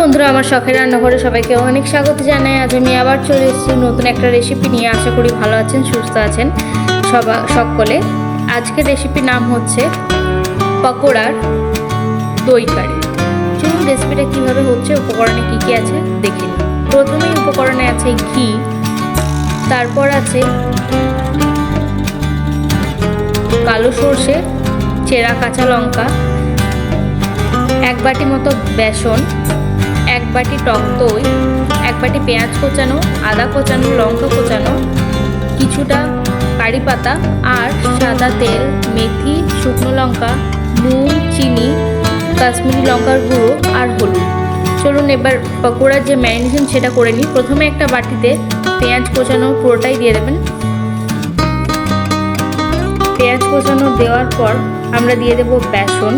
বন্ধুরা, আমার শখের রান্নাঘরে সবাইকে অনেক স্বাগত জানাই। আজ আমি আবার চলে এসেছি নতুন একটা রেসিপি নিয়ে। আশা করি ভালো আছেন, সুস্থ আছেন সবা, সকলে। আজকের রেসিপির নাম হচ্ছে পকোড়ার দই কারি। চলুন রেসিপিটা কীভাবে হচ্ছে, উপকরণে কী কী আছে দেখে নিই। প্রথমেই উপকরণে আছে ঘি, তারপর আছে কালো সর্ষে, চেরা কাঁচা লঙ্কা, এক বাটি মতো বেসন বাটি টক দই, এক বাটি পেঁয়াজ কোচানো, আদা কোচানো, লঙ্কা কোচানো, কিছুটা কারি পাতা আর সাদা তেল, মেথি, শুকনো লঙ্কা, নুন, চিনি, কাশ্মীরি লঙ্কার গুঁড়ো আর হলুদ। চলুন এবার পকোড়ার যে ম্যারিনেশন সেটা করে নিই। প্রথমে একটা বাটিতে পেঁয়াজ কোচানো পুরোটাই দিয়ে দেবেন। পেঁয়াজ কোচানো দেওয়ার পর আমরা দিয়ে দেব বেসন।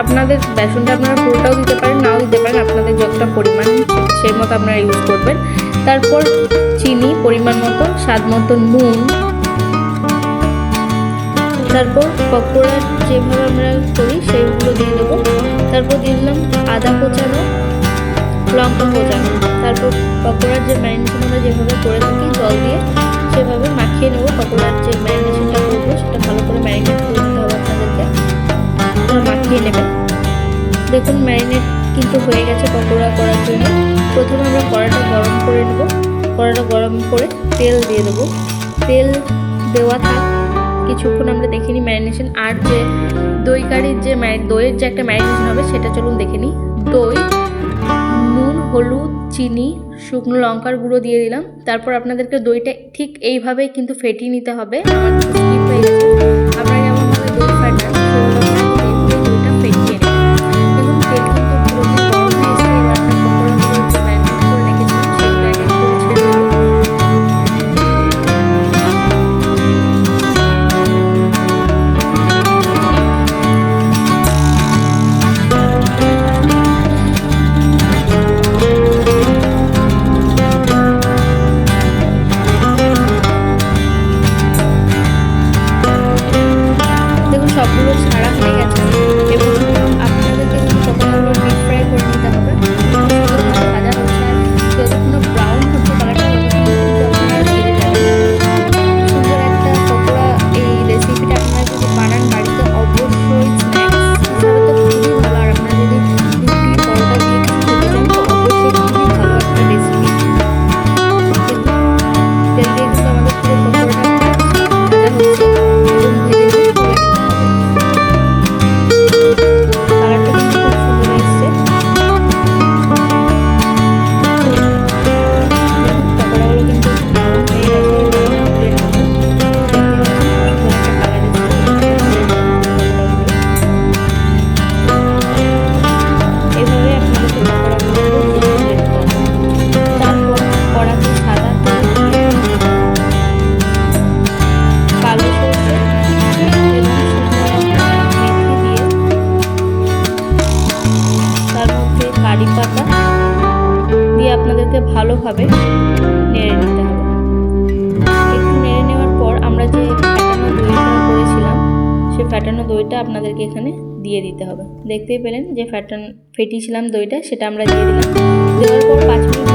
আপনাদের বেসনটা আপনারা পুরোটাও দিতে পারেন, নাও দিতে পারেন, আপনাদের যতটা পরিমাণ সেই মতো আপনারা ইউজ করবেন। তারপর চিনি পরিমাণ মতো স্বাদ মতো নুন। তারপর পকোড়া যেভাবে আমরা করি সেইগুলো দিয়ে দেবো। তারপর দিয়ে দিলাম আদা কোচানো, লঙ্কা কোচানো। তারপর পকোড়ার যে ম্যারিনেশন আমরা যেভাবে করে থাকি জল দিয়ে, সেভাবে মাখিয়ে নেব পকোড়ার যে ম্যারিনেশনটা মাখিয়ে নেবেন। দেখুন ম্যারিনেট কিন্তু হয়ে গেছে পকোড়া করার জন্য। প্রথমে আমরা কড়াটা গরম করে নেব। কড়াটা গরম করে তেল দিয়ে দেবো। তেল দেওয়া থাক। কিছুক্ষণ আমরা দেখে নিই ম্যারিনেশন। আর যে দই কারির যে দইয়ের যে একটা ম্যারিনেশন হবে সেটা চলুন দেখে নিই। দই, নুন, হলুদ, চিনি, শুকনো লঙ্কার গুঁড়ো দিয়ে দিলাম। তারপর আপনাদেরকে দইটা ঠিক এইভাবেই কিন্তু ফেটিয়ে নিতে হবে। আমার স্কিপ হয়ে গেছে। আপনারা যেমনভাবে দই ফাটান? দিয়ে ভালোভাবে নেড়ে নিতে হবে। একটু নেড়ে নেওয়ার পর আমরা যে ফ্যাটানো দইটা করেছিলাম, সে ফ্যাটানো দইটা আপনাদেরকে এখানে দিয়ে দিতে হবে। দেখতেই পেলেন যে ফ্যাটান, ফেটিয়েছিলাম দইটা, সেটা আমরা দিয়ে দিলাম। দেওয়ার পর পাঁচ মিনিট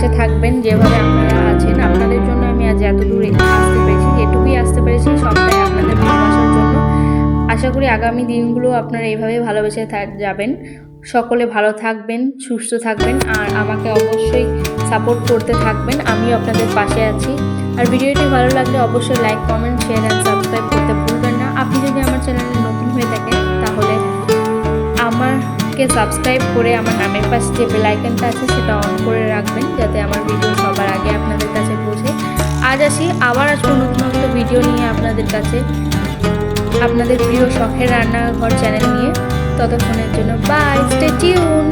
পাশে থাকবেন, যেভাবে আপনারা আছেন। আপনাদের জন্য আমি আজ এত দূর আসতে পেরেছি এটুকুই আসতে পেরেছি সবটাই আপনাদের ভালোবাসার জন্য। আশা করি আগামী দিনগুলো আপনারা এইভাবে ভালোবেসে যাবেন। সকলে ভালো থাকবেন, সুস্থ থাকবেন, আর আমাকে অবশ্যই সাপোর্ট করতে থাকবেন। আমিও আপনাদের পাশে আছি। আর ভিডিওটি ভালো লাগলে অবশ্যই like, comment share and subscribe করতে ভুলবেন না। আপনি যদি আমার চ্যানেলে নতুন হয়ে থাকেন, তাহলে আমার আমারকে সাবস্ক্রাইব করে আমার নামের পাশে যে বেলাইকনটা আছে, সেটা অন করে রাখবেন, যাতে আমার ভিডিও সবার আগে আপনাদের কাছে পৌঁছে। আজ আসি, আবার আসব নতুন নতুন ভিডিও নিয়ে আপনাদের কাছে। আপনাদের প্রিয় শখের রান্নাঘর চ্যানেল নিয়ে। ততক্ষণের জন্য বাই স্টে টিউনড